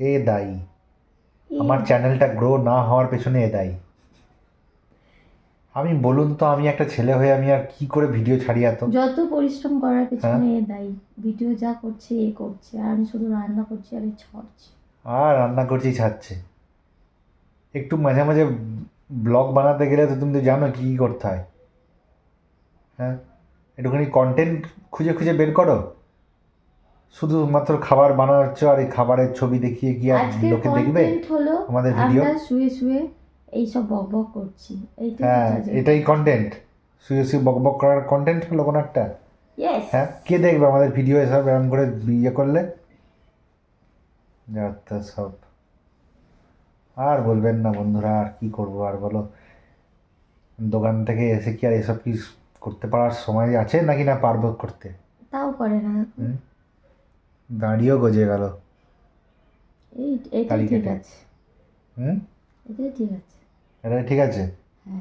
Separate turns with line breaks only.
এ দায়ী। আমার চ্যানেলটা গ্রো না হওয়ার পেছনে এ দায়ী। আমি বলুন তো আমি একটা ছেলে হয়ে আমি আর কি করে ভিডিও ছাড়ি এত?
যত পরিশ্রম করার পেছনে
হ্যাঁ।
এ দায়ী। ভিডিও যা করছে এ করছে। আর আমি শুধু রান্না করছি আর ছড়ছি।
আর রান্না করছি ছাড়ছে। একটু মাঝে মাঝে ব্লগ বানাতে গেলে তো তুমি তো জানো কী কী করতে হয়। হ্যাঁ? একটুখানি কন্টেন্ট খুঁজে খুঁজে বের করো। শুধুমাত্র খাবার বানাচ্ছ আর এই খাবারের ছবি দেখিয়ে কি আর লোকে দেখবে? আমাদের ভিডিও
শুয়ে শুয়ে এইসব বক বক করছি।
হ্যাঁ এটাই কন্টেন্ট শুয়ে শুয়ে বক বক করার কন্টেন্ট হলো কোনো একটা? হ্যাঁ কে দেখবে আমাদের ভিডিও এসব এরকম করে ইয়ে করলে? যাত্রা সব। আর বলবেন না বন্ধুরা আর কি করব আর বলো? দোকান থেকে এসে কি আর এসব কি করতে পারার সময় আছে নাকি না পারব করতে?
তাও করে না?
দাঁড়িয়েও গজে গেল।
এই
এটা
ঠিক। আছে।
হুম?
এটা ঠিক আছে।
এটা ঠিক আছে?
হ্যাঁ।